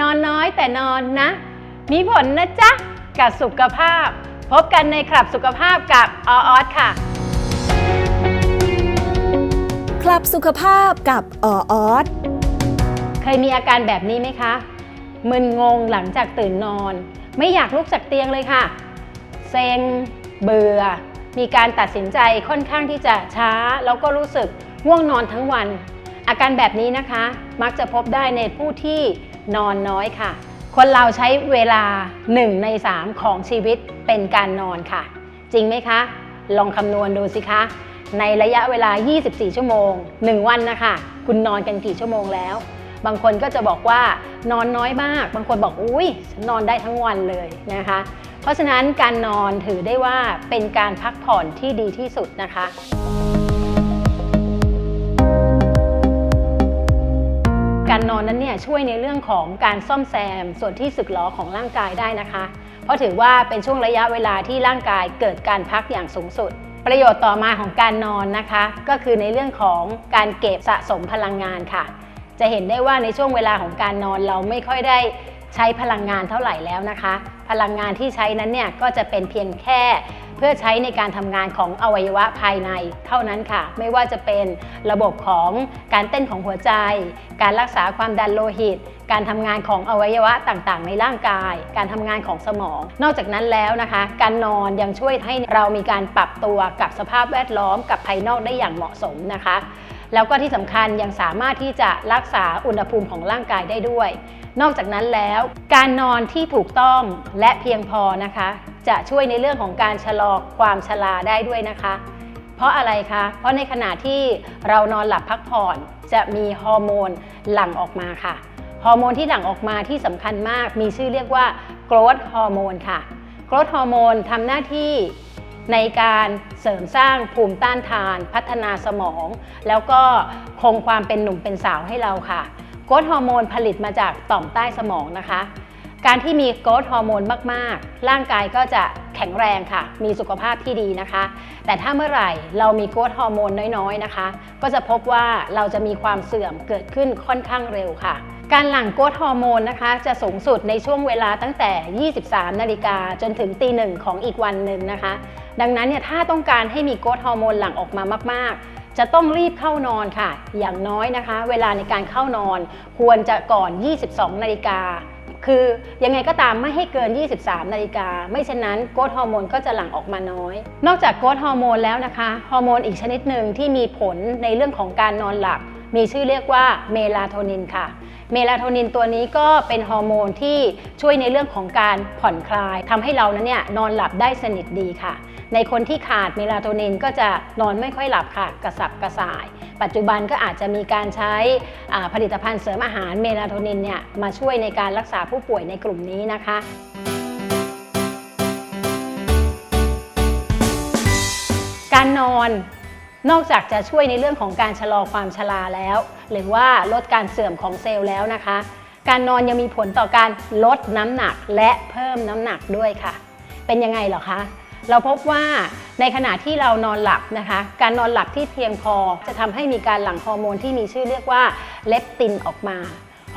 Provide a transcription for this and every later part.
นอนน้อยแต่นอนนะ มีผลนะจ๊ะ กับสุขภาพ พบกันในคลับสุขภาพกับอออสค่ะ คลับสุขภาพกับอออสเคยมีอาการแบบนี้ไหมคะ มึนงงหลังจากตื่นนอน ไม่อยากลุกจากเตียงเลยค่ะ เซ็ง เบื่อ มีการตัดสินใจค่อนข้างที่จะช้า แล้วก็รู้สึกง่วงนอนทั้งวัน อาการแบบนี้นะคะ มักจะพบได้ในผู้ที่ นอนน้อยค่ะ คนเราใช้เวลา 1 ใน 3 ของชีวิตเป็นการนอนค่ะ จริงไหมคะ ลองคำนวณดูสิคะ ในระยะเวลา 24 ชั่วโมง 1 วันนะคะ คุณนอนกันกี่ชั่วโมงแล้ว บางคนก็จะบอกว่านอนน้อยมาก บางคนบอกอุ้ยฉันนอนได้ทั้งวันเลยนะคะ เพราะฉะนั้นการนอนถือได้ว่าเป็นการพักผ่อนที่ดีที่สุดนะคะ การนอนนั้นเนี่ยช่วยในเรื่องของการซ่อมแซมส่วนที่สึกหรอของร่างกายได้นะคะ เพราะถือว่าเป็นช่วงระยะเวลาที่ร่างกายเกิดการพักอย่างสูงสุด ประโยชน์ต่อมาของการนอนนะคะ ก็คือในเรื่องของการเก็บสะสมพลังงานค่ะ จะเห็นได้ว่าในช่วงเวลาของการนอนเราไม่ค่อยได้ใช้พลังงานเท่าไหร่แล้วนะคะ พลังงานที่ใช้นั้นเนี่ยก็จะเป็นเพียงแค่ พื่อใช้ในการทำงานของอวัยวะภายในเท่านั้นค่ะ ไม่ว่าจะเป็นระบบของการเต้นของหัวใจ การรักษาความดันโลหิต การทำงานของอวัยวะต่างๆ ในร่างกาย การทำงานของสมอง นอกจากนั้นแล้วนะคะ การนอนยังช่วยให้เรามีการปรับตัวกับสภาพแวดล้อมกับภายนอกได้อย่างเหมาะสมนะคะแล้วก็ที่สำคัญยังสามารถที่จะรักษาอุณหภูมิของร่างกายได้ด้วย นอกจากนั้นแล้ว การนอนที่ถูกต้องและเพียงพอนะคะ จะช่วยในเรื่องของการชะลอความชราได้ด้วยนะคะ เพราะอะไรคะ เพราะในขณะที่เรานอนหลับพักผ่อนจะมีฮอร์โมนหลั่งออกมาค่ะ ฮอร์โมนที่หลั่งออกมาที่สำคัญมาก มีชื่อเรียกว่า growth ฮอร์โมนค่ะ growth ฮอร์โมนทำหน้าที่ในการเสริมสร้างภูมิต้านทาน พัฒนาสมอง แล้วก็คงความเป็นหนุ่มเป็นสาวให้เราค่ะโกรทฮอร์โมนผลิตมาจากต่อมใต้สมองนะคะ การที่มีโกรทฮอร์โมนมาก ๆ ร่างกายก็จะแข็งแรงค่ะ มีสุขภาพที่ดีนะคะ แต่ถ้าเมื่อไหร่เรามีโกรทฮอร์โมนน้อย ๆ นะคะ ก็จะพบว่าเราจะมีความเสื่อมเกิดขึ้นค่อนข้างเร็วค่ะ การหลั่งโกรทฮอร์โมนนะคะ จะสูงสุดในช่วงเวลาตั้งแต่ 23 นาฬิกาจนถึงตีหนึ่งของอีกวันหนึ่งนะคะ ดังนั้นเนี่ยถ้าต้องการให้มีโกรทฮอร์โมนหลั่งออกมามาก ๆจะต้องรีบเข้านอนค่ะ อย่างน้อยนะคะ เวลาในการเข้านอน ควรจะก่อน 22 นาฬิกา คือยังไงก็ตามไม่ให้เกิน 23 นาฬิกา ไม่เช่นนั้นโกรทฮอร์โมนก็จะหลั่งออกมาน้อย นอกจากโกรทฮอร์โมนแล้วนะคะ ฮอร์โมนอีกชนิดหนึ่งที่มีผลในเรื่องของการนอนหลับ มีชื่อเรียกว่าเมลาโทนินค่ะ เมลาโทนินตัวนี้ก็เป็นฮอร์โมนที่ช่วยในเรื่องของการผ่อนคลายทำให้เรานั้นเนี่ยนอนหลับได้สนิทดีค่ะ ในคนที่ขาดเมลาโทนินก็จะนอนไม่ค่อยหลับค่ะ กระสับกระส่าย ปัจจุบันก็อาจจะมีการใช้ผลิตภัณฑ์เสริมอาหารเมลาโทนินเนี่ยมาช่วยในการรักษาผู้ป่วยในกลุ่มนี้นะคะการนอนนอกจากจะช่วยในเรื่องของการชะลอความชราแล้ว หรือว่าลดการเสื่อมของเซลล์แล้วนะคะ การนอนยังมีผลต่อการลดน้ำหนักและเพิ่มน้ำหนักด้วยค่ะ เป็นยังไงเหรอคะ เราพบว่าในขณะที่เรานอนหลับนะคะ การนอนหลับที่เพียงพอจะทำให้มีการหลั่งฮอร์โมนที่มีชื่อเรียกว่าเลปตินออกมา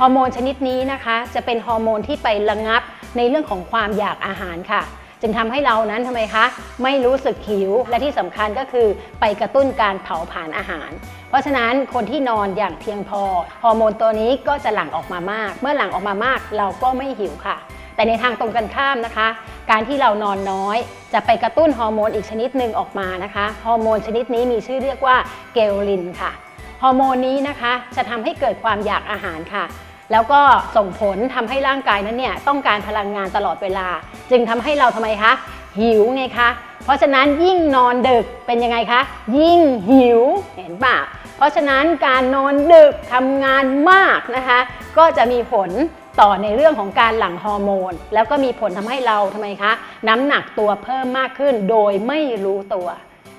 ฮอร์โมนชนิดนี้นะคะ จะเป็นฮอร์โมนที่ไประงับในเรื่องของความอยากอาหารค่ะ จึงทำให้เรานั้นทำไมคะ ไม่รู้สึกหิว และที่สำคัญก็คือไปกระตุ้นการเผาผลาญอาหาร เพราะฉะนั้นคนที่นอนอย่างเพียงพอฮอร์โมนตัวนี้ก็จะหลั่งออกมามาก เมื่อหลั่งออกมามาก เราก็ไม่หิวค่ะ แต่ในทางตรงกันข้ามนะคะ การที่เรานอนน้อย จะไปกระตุ้นฮอร์โมนอีกชนิดหนึ่งออกมานะคะ ฮอร์โมนชนิดนี้มีชื่อเรียกว่าเกลลินค่ะ ฮอร์โมนนี้นะคะจะทำให้เกิดความอยากอาหารค่ะ แล้วก็ส่งผลทำให้ร่างกายนั้นเนี่ยต้องการพลังงานตลอดเวลา จึงทำให้เราทำไมคะหิวไงคะ เพราะฉะนั้นยิ่งนอนดึกเป็นยังไงคะ ยิ่งหิวเห็นป่ะเพราะฉะนั้นการนอนดึกทำงานมากนะคะ ก็จะมีผล ต่อในเรื่องของการหลั่งฮอร์โมน แล้วก็มีผลทำให้เราทำไมคะ น้ำหนักตัวเพิ่มมากขึ้นโดยไม่รู้ตัว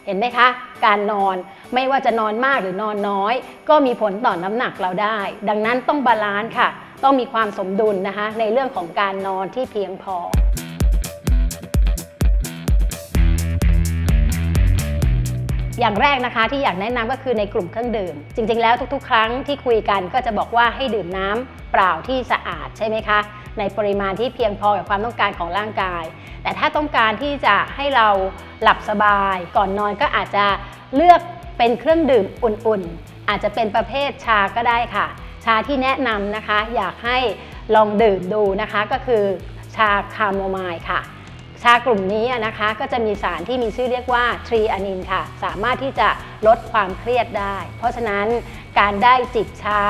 เห็นไหมคะ การนอนไม่ว่าจะนอนมากหรือนอนน้อย ก็มีผลต่อน้ำหนักเราได้ ดังนั้นต้องบาลานซ์ค่ะ ต้องมีความสมดุลนะคะ ในเรื่องของการนอนที่เพียงพอ อย่างแรกนะคะที่อยากแนะนำก็คือในกลุ่มเครื่องดื่ม จริงๆแล้วทุกๆ ครั้งที่คุยกันก็จะบอกว่าให้ดื่มน้ำปปล่าที่สะอาดใช่ไหมคะ ในปริมาณที่เพียงพอกับความต้องการของร่างกาย แต่ถ้าต้องการที่จะให้เราหลับสบาย ก่อนนอนก็อาจจะเลือกเป็นเครื่องดื่มอุ่นๆ อาจจะเป็นประเภทชาก็ได้ค่ะ ชาที่แนะนำนะคะ อยากให้ลองดื่มดูนะคะก็คือชาคาโมไมล์ค่ะ ชากลุ่มนี้นะคะก็จะมีสารที่มีชื่อเรียกว่าทรีอานินค่ะ สามารถที่จะลดความเครียดได้ เพราะฉะนั้นการได้จิบชา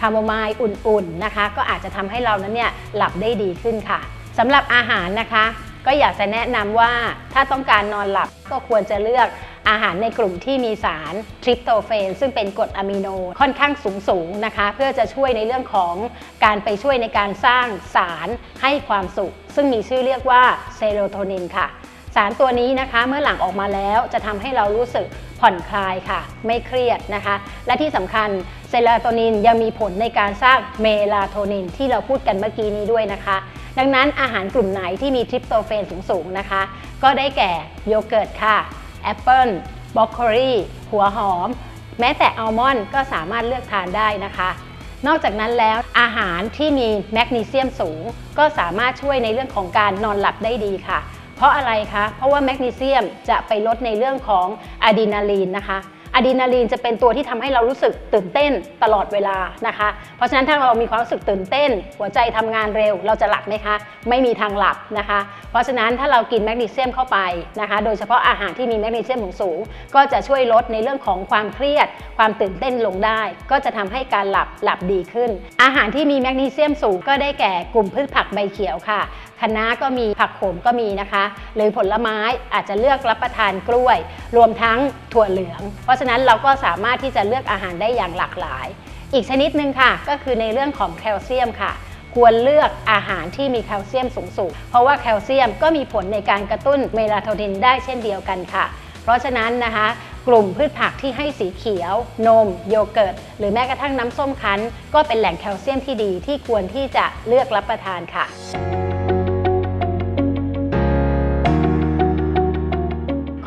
คาโมไมล์อุ่นๆนะคะ ก็อาจจะทำให้เรานั้นเนี่ยหลับได้ดีขึ้นค่ะสำหรับอาหารนะคะ ก็อยากจะแนะนำว่าถ้าต้องการนอนหลับก็ควรจะเลือก อาหารในกลุ่มที่มีสารทริปโตเฟนซึ่งเป็นกรดอะมิโนค่อนข้างสูงสูงนะคะ เพื่อจะช่วยในเรื่องของการไปช่วยในการสร้างสารให้ความสุข ซึ่งมีชื่อเรียกว่าเซโรโทนินค่ะ สารตัวนี้นะคะเมื่อหลั่งออกมาแล้วจะทำให้เรารู้สึกผ่อนคลายค่ะ ไม่เครียดนะคะ และที่สำคัญเซโรโทนินยังมีผลในการสร้างเมลาโทนินที่เราพูดกันเมื่อกี้นี้ด้วยนะคะดังนั้นอาหารกลุ่มไหนที่มีทริปโตเฟนสูงๆนะคะ ก็ได้แก่โยเกิร์ตค่ะ แอปเปิลบรอกโคลีหัวหอม แม้แต่อัลมอนด์ก็สามารถเลือกทานได้นะคะ นอกจากนั้นแล้วอาหารที่มีแมกนีเซียมสูง ก็สามารถช่วยในเรื่องของการนอนหลับได้ดีค่ะ เพราะอะไรคะ เพราะว่าแมกนีเซียมจะไปลดในเรื่องของอะดรีนาลีนนะคะ อะดรีนาลีนจะเป็นตัวที่ทำให้เรารู้สึกตื่นเต้นตลอดเวลานะคะ เพราะฉะนั้นถ้าเรามีความรู้สึกตื่นเต้น หัวใจทำงานเร็ว เราจะหลับไหมคะ ไม่มีทางหลับนะคะ เพราะฉะนั้นถ้าเรากินแมกนีเซียมเข้าไปนะคะ โดยเฉพาะอาหารที่มีแมกนีเซียมสูง ก็จะช่วยลดในเรื่องของความเครียด ความตื่นเต้นลงได้ ก็จะทำให้การหลับหลับดีขึ้น อาหารที่มีแมกนีเซียมสูงก็ได้แก่กลุ่มพืชผักใบเขียวค่ะ คะน้าก็มีผักโขมก็มีนะคะ หรือผลไม้อาจจะเลือกรับประทานกล้วย รวมทั้งถั่วเหลือง เพราะฉะนั้นเราก็สามารถที่จะเลือกอาหารได้อย่างหลากหลาย อีกชนิดหนึ่งค่ะ ก็คือในเรื่องของแคลเซียมค่ะควรเลือกอาหารที่มีแคลเซียมสูงๆเพราะว่าแคลเซียมก็มีผลในการกระตุ้นเมลาโทนินได้เช่นเดียวกันค่ะ เพราะฉะนั้นนะคะ กลุ่มพืชผักที่ให้สีเขียว นม โยเกิร์ต หรือแม้กระทั่งน้ำส้มคั้น ก็เป็นแหล่งแคลเซียมที่ดีที่ควรที่จะเลือกรับประทานค่ะ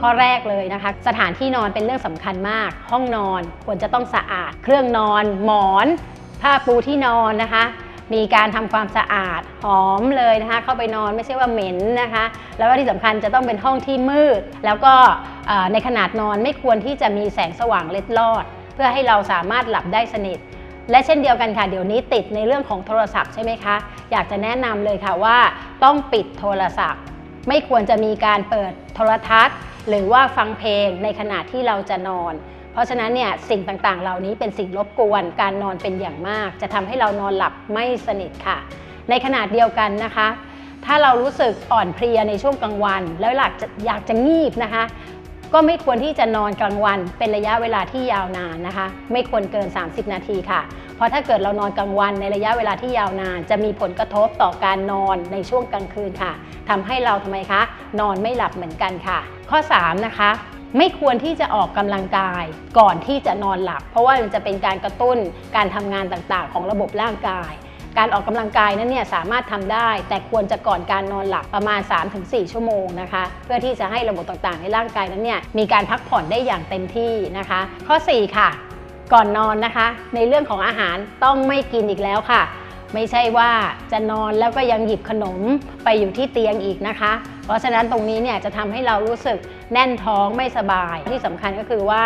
ข้อแรกเลยนะคะ สถานที่นอนเป็นเรื่องสำคัญมาก ห้องนอนควรจะต้องสะอาด เครื่องนอน หมอน ผ้าปูที่นอนนะคะ มีการทำความสะอาดหอมเลยนะคะ เข้าไปนอนไม่ใช่ว่าเหม็นนะคะ แล้วก็ที่สำคัญจะต้องเป็นห้องที่มืด แล้วก็ในขนาดนอนไม่ควรที่จะมีแสงสว่างเล็ดลอด เพื่อให้เราสามารถหลับได้สนิทและเช่นเดียวกันค่ะ เดี๋ยวนี้ติดในเรื่องของโทรศัพท์ใช่ไหมคะ อยากจะแนะนำเลยค่ะว่าต้องปิดโทรศัพท์ ไม่ควรจะมีการเปิดโทรทัศน์ หรือว่าฟังเพลงในขณะที่เราจะนอน เพราะฉะนั้นเนี่ยสิ่งต่างๆ เหล่านี้เป็นสิ่งรบกวนการนอนเป็นอย่างมาก จะทำให้เรานอนหลับไม่สนิทค่ะ ในขณะเดียวกันนะคะ ถ้าเรารู้สึกอ่อนเพลียในช่วงกลางวัน แล้วอยากจะอยากจะงีบนะคะ ก็ไม่ควรที่จะนอนกลางวัน เป็นระยะเวลาที่ยาวนานนะคะ ไม่ควรเกิน 30 นาทีค่ะ เพราะถ้าเกิดเรานอนกลางวันในระยะเวลาที่ยาวนาน จะมีผลกระทบต่อการนอนในช่วงกลางคืนค่ะทำให้เราทำไมคะ นอนไม่หลับเหมือนกันค่ะ ข้อ 3 นะคะ ไม่ควรที่จะออกกำลังกายก่อนที่จะนอนหลับ เพราะว่ามันจะเป็นการกระตุ้นการทำงานต่างๆ ของระบบร่างกาย การออกกำลังกายนั้นเนี่ยสามารถทำได้ แต่ควรจะก่อนการนอนหลับประมาณ 3-4 ชั่วโมงนะคะ เพื่อที่จะให้ระบบต่างๆ ในร่างกายนั้นเนี่ยมีการพักผ่อนได้อย่างเต็มที่นะคะ ข้อ 4 ค่ะ ก่อนนอนนะคะ ในเรื่องของอาหารต้องไม่กินอีกแล้วค่ะไม่ใช่ว่าจะนอนแล้วก็ยังหยิบขนมไปอยู่ที่เตียงอีกนะคะ เพราะฉะนั้นตรงนี้เนี่ยจะทำให้เรารู้สึกแน่นท้องไม่สบาย ที่สำคัญก็คือว่า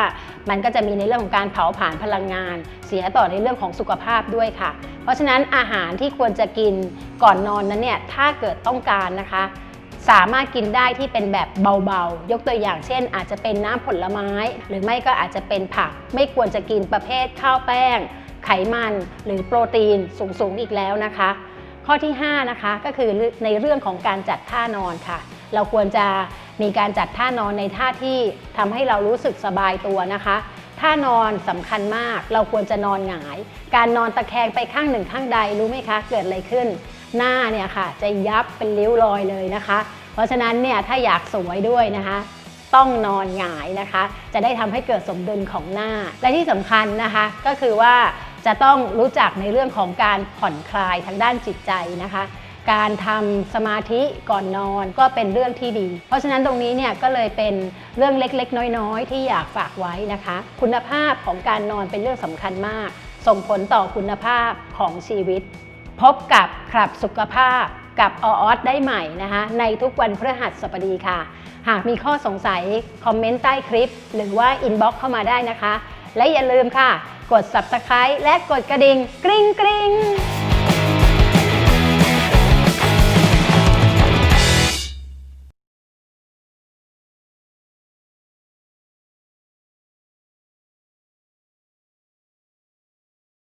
มันก็จะมีในเรื่องของการเผาผลาญพลังงาน เสียต่อในเรื่องของสุขภาพด้วยค่ะ เพราะฉะนั้นอาหารที่ควรจะกินก่อนนอนนั้นเนี่ยถ้าเกิดต้องการนะคะสามารถกินได้ที่เป็นแบบเบาๆ ยกตัวอย่างเช่น อาจจะเป็นน้ำผลไม้ หรือไม่ก็อาจจะเป็นผัก ไม่ควรจะกินประเภทข้าวแป้ง ไขมัน หรือโปรตีนสูงๆอีกแล้วนะคะ ข้อที่ 5 นะคะก็คือในเรื่องของการจัดท่านอนค่ะ เราควรจะมีการจัดท่านอนในท่าที่ทำให้เรารู้สึกสบายตัวนะคะ ท่านอนสำคัญมาก เราควรจะนอนหงาย การนอนตะแคงไปข้างหนึ่งข้างใดรู้ไหมคะ เกิดอะไรขึ้น หน้าเนี่ยค่ะ จะยับเป็นริ้วรอยเลยนะคะ เพราะฉะนั้นเนี่ยถ้าอยากสวยด้วยนะคะต้องนอนหงายนะคะ จะได้ทำให้เกิดสมดุลของหน้า และที่สำคัญนะคะ ก็คือว่า จะต้องรู้จักในเรื่องของการผ่อนคลายทางด้านจิตใจนะคะ การทำสมาธิก่อนนอนก็เป็นเรื่องที่ดี เพราะฉะนั้นตรงนี้เนี่ยก็เลยเป็นเรื่องเล็กๆ น้อยๆ ที่อยากฝากไว้นะคะ คุณภาพของการนอนเป็นเรื่องสำคัญมาก ส่งผลต่อคุณภาพของชีวิต พบกับครับสุขภาพกับอออสได้ใหม่นะคะ ในทุกวันพฤหัสบดีค่ะ หากมีข้อสงสัย คอมเมนต์ใต้คลิป หรือว่าอินบ็อกซ์เข้ามาได้นะคะ และอย่าลืมค่ะ กด subscribe และกดกระดิ่งกริ๊งกริ๊ง